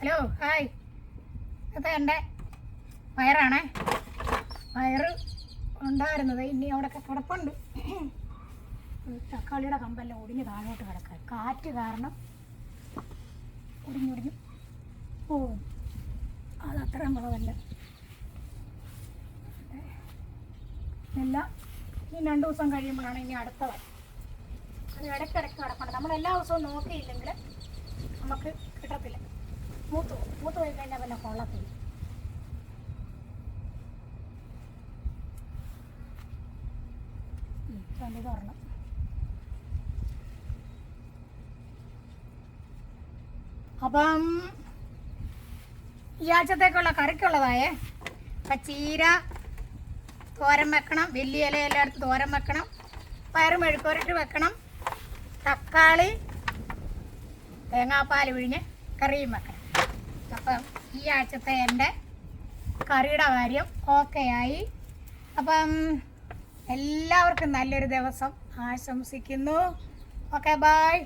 Hello hi. അതെ എന്റെ വയറാണേ. വയറ് ഉണ്ടായിരുന്നത്. ഇനി അവിടെയൊക്കെ കിടപ്പുണ്ട്. തക്കാളിയുടെ കമ്പെല്ലാം ഒടിഞ്ഞ് താഴോട്ട് കിടക്കുക കാറ്റ് കാരണം ഒടിഞ്ഞൊടിഞ്ഞു ഓ അത് അത്രയും കുറവല്ല. എല്ലാം ഇനി രണ്ട് ദിവസം കഴിയുമ്പോഴാണ് ഇനി അടുത്തത്. അത് ഇടയ്ക്കിടയ്ക്ക് കിടക്കണം നമ്മൾ എല്ലാ ദിവസവും നോക്കിയില്ലെങ്കിൽ നമുക്ക് മൂത്ത് പോയി കഴിഞ്ഞാൽ പിന്നെ കൊള്ളത്തില്ല ഉം, രണ്ട് തുറന്നു അപ്പം ഈ ആഴ്ചത്തേക്കുള്ള കറിക്കുള്ളതായേ. അപ്പം ചീര തോരൻ വെക്കണം വലിയ ഇല എടുത്ത് തോരൻ വെക്കണം പയറ് മെഴുക്കുരട്ടി വെക്കണം തക്കാളി തേങ്ങാപ്പാൽ വിഴിഞ്ഞ് കറിയും വെക്കണം. ആഴ്ചത്തെ എന്റെ കറിയുടെ കാര്യം ഓക്കെ ആയി. അപ്പം എല്ലാവർക്കും നല്ലൊരു ദിവസം. ആശംസിക്കുന്നു. Okay bye